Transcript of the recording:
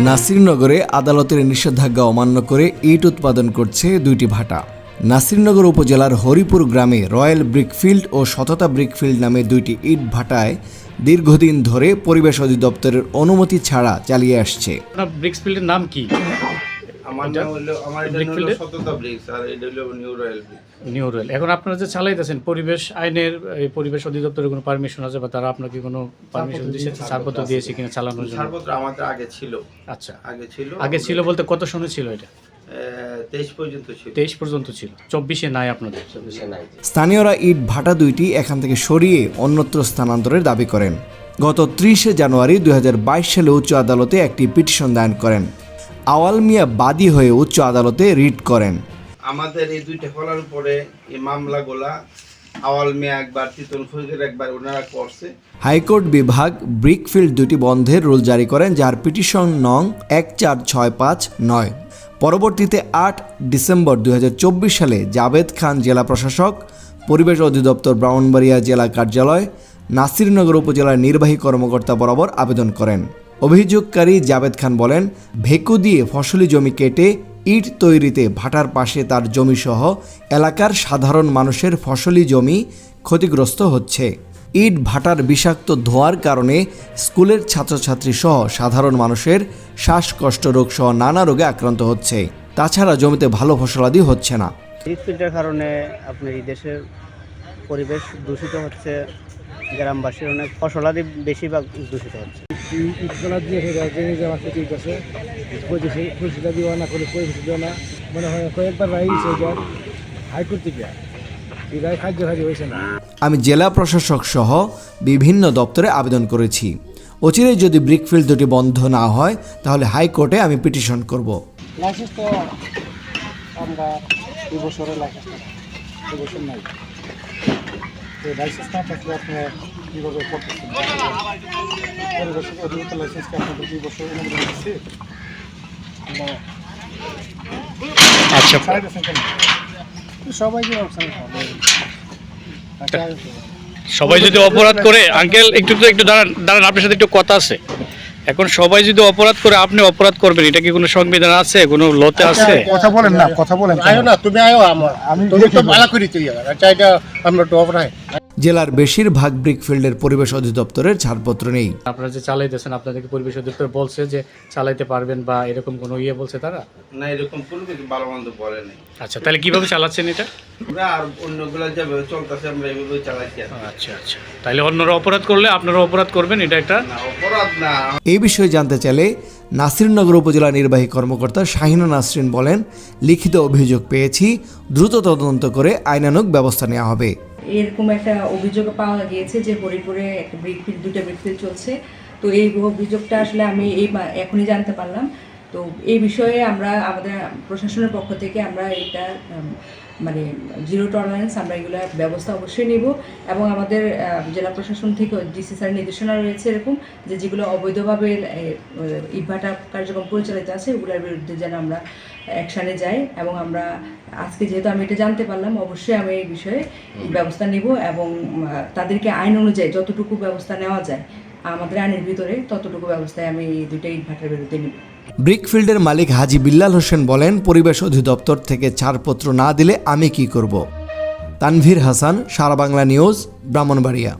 নাসিরনগরে আদালতের নিষেধাজ্ঞা অমান্য করে ইট উৎপাদন করছে দুইটি ভাটা। নাসিরনগর উপজেলার হরিপুর গ্রামে রয়্যাল ব্রিকফিল্ড ও সততা ব্রিকফিল্ড নামে দুইটি ইট ভাটায় দীর্ঘদিন ধরে পরিবেশ অধিদপ্তরের অনুমতি ছাড়া চালিয়ে আসছে। ব্রিকফিল্ডের নাম কি? নিউ রয়্যাল রয়েল এখন আপনারা যে চালাইতেছেন পরিবেশ আইনের এই পরিবেশ অধিদপ্তরের কোনো পারমিশন আছে বা তারা আপনাকে কোনো পারমিশন দিয়েছে ছাড়পত্র দিয়েছে কিনা চালানোর জন্য? ছাড়পত্র আমাদের আগে ছিল। আচ্ছা। আগে ছিল। আগে ছিল বলতে কত সনে ছিল এটা? তেইশ পর্যন্ত ছিল। পর্যন্ত ছিল। চব্বিশে নাই আপনাদের? স্থানীয়রা ইট ভাটা দুইটি এখান থেকে সরিয়ে অন্যত্র স্থানান্তরের দাবি করেন। গত ত্রিশে জানুয়ারি দুই হাজার বাইশ সালে উচ্চ আদালতে একটি পিটিশন দায়ের করেন। আওয়াল মিয়া বাদী হয়ে উচ্চ আদালতে রিট করেন। আমাদের এই দুইটা ফলার উপরে এই মামলাগুলা আওয়াল মেয়ে একবার তিতন একবার ওনারা করছে। হাইকোর্ট বিভাগ ব্রিকফিল্ড দুটি বন্ধের রুল জারি করেন যার পিটিশন নং এক চার ছয় পাঁচ নয়। পরবর্তীতে আট ডিসেম্বর দুই হাজার চব্বিশ সালে জাভেদ খান জেলা প্রশাসক পরিবেশ অধিদপ্তর ব্রাহ্মণবাড়িয়া জেলা কার্যালয় নাসিরনগর উপজেলার নির্বাহী কর্মকর্তা বরাবর আবেদন করেন। অভিযোগকারী জাভেদ খান বলেন, ভেকু দিয়ে ফসলি জমি কেটে ইট তৈরিতে ভাটার পাশে তার জমিসহ এলাকার সাধারণ মানুষের ফসলি জমি ক্ষতিগ্রস্ত হচ্ছে। ইট ভাটার বিষাক্ত ধোঁয়ার কারণে স্কুলের ছাত্রছাত্রী সহ সাধারণ মানুষের শ্বাসকষ্ট রোগ সহ নানা রোগে আক্রান্ত হচ্ছে। তাছাড়া জমিতে ভালো ফসলাদি হচ্ছে না। হৃদপিণ্ডের কারণে আপনার এই দেশের পরিবেশ দূষিত হচ্ছে, গ্রামবাসীর অনেক ফসলাদি বেশিরভাগ দূষিত হচ্ছে। ইটকলা দিয়ে সেটা ড্রেনেজ আমার ক্ষতি হইতেছে পরিবেশে দিও না করে দিও না। মনে হয় কয়েকবার রাইস এটার হাইকোর্ট থেকে। এই হয়েছে আমি জেলা প্রশাসক সহ বিভিন্ন দপ্তরে আবেদন করেছি। অচিরেই যদি ব্রিকফিল্ড দুটি বন্ধ না হয় তাহলে হাইকোর্টে আমি পিটিশন করব। লাইসেন্স তো আমরা দুই বছরের লাইসেন্স দুই বছর নাই। লাইসেন্স না থাকলে আপনি কীভাবে করতেছেন পরিবেশ অধিকতর লাইসেন্সকে আপনাদের দুই বছর অনুমোদন দিচ্ছে আচ্ছা। সবাই যদি অপরাধ করে আঙ্কেল একটু তো একটু দাঁড়ান দাঁড়ান আপনার সাথে একটু কথা আছে। এখন সবাই যদি অপরাধ করে আপনি অপরাধ করবেন এটা কি কোনো সংবিধান আছে? কোনো লতে আছে? কথা বলেন না কথা বলেন আয়ো না তুমি আয়ো আমার। আমি তুমি তো ভালো করি তুই আচ্ছা এটা আমরা তো অপরায় জেলার বেশিরভাগ ব্রিকফিল্ডের পরিবেশ অধিদপ্তরের ছাড়পত্র নেই। আপনারা যে চালাইতেছেন আপনাদেরকে পরিবেশ অধিদপ্তর বলছে যে চালাইতে পারবেন বা এরকম কোনো ইয়ে বলছে তারা? না এরকম কোনো কিছু ভালো মন্দ বলে নাই। আচ্ছা তাহলে কীভাবে চালাচ্ছেন এটা? আমরা আর অন্যগুলা যেভাবে চলতেছে আমরা এইভাবে কি। আচ্ছা আচ্ছা। তাহলে অন্যরা অপরাধ করলে আপনারা অপরাধ করবেন এটা একটা? না অপরাধ না। এই বিষয়ে জানতে চাইলে নাসিরনগর উপজেলা নির্বাহী কর্মকর্তা শাহিনা নাসরিন বলেন লিখিত অভিযোগ পেয়েছি দ্রুত তদন্ত করে আইনানুগ ব্যবস্থা নেওয়া হবে। এরকম একটা অভিযোগ পাওয়া গিয়েছে যে হরিপুরে একটা ব্রিকফিল্ড দুটো ব্রিকফিল্ড চলছে। তো এই অভিযোগটা আসলে আমি এই এখনই জানতে পারলাম। তো এই বিষয়ে আমরা আমাদের প্রশাসনের পক্ষ থেকে আমরা এটা মানে জিরো টলারেন্স আমরা এগুলো ব্যবস্থা অবশ্যই নেব এবং আমাদের জেলা প্রশাসন থেকে ডিসি স্যার নির্দেশনা রয়েছে এরকম যে যেগুলো অবৈধভাবে ইটভাটা কার্যক্রম পরিচালিত আছে ওগুলোর বিরুদ্ধে যেন আমরা অ্যাকশানে যাই এবং আমরা আজকে যেহেতু আমি এটা জানতে পারলাম অবশ্যই আমি এই বিষয়ে ব্যবস্থা নিব এবং তাদেরকে আইন অনুযায়ী যতটুকু ব্যবস্থা নেওয়া যায় আমাদের আইনের ভিতরে ততটুকু ব্যবস্থায় আমি এই দুইটা ইটভাটার বিরুদ্ধে নিব। ব্রিকফিল্ডের মালিক হাজি বিল্লাল হোসেন বলেন, পরিবেশ অধিদপ্তর থেকে ছাড়পত্র না দিলে আমি কি করব? তানভীর হাসান, সারা বাংলা নিউজ, ব্রাহ্মণবাড়িয়া।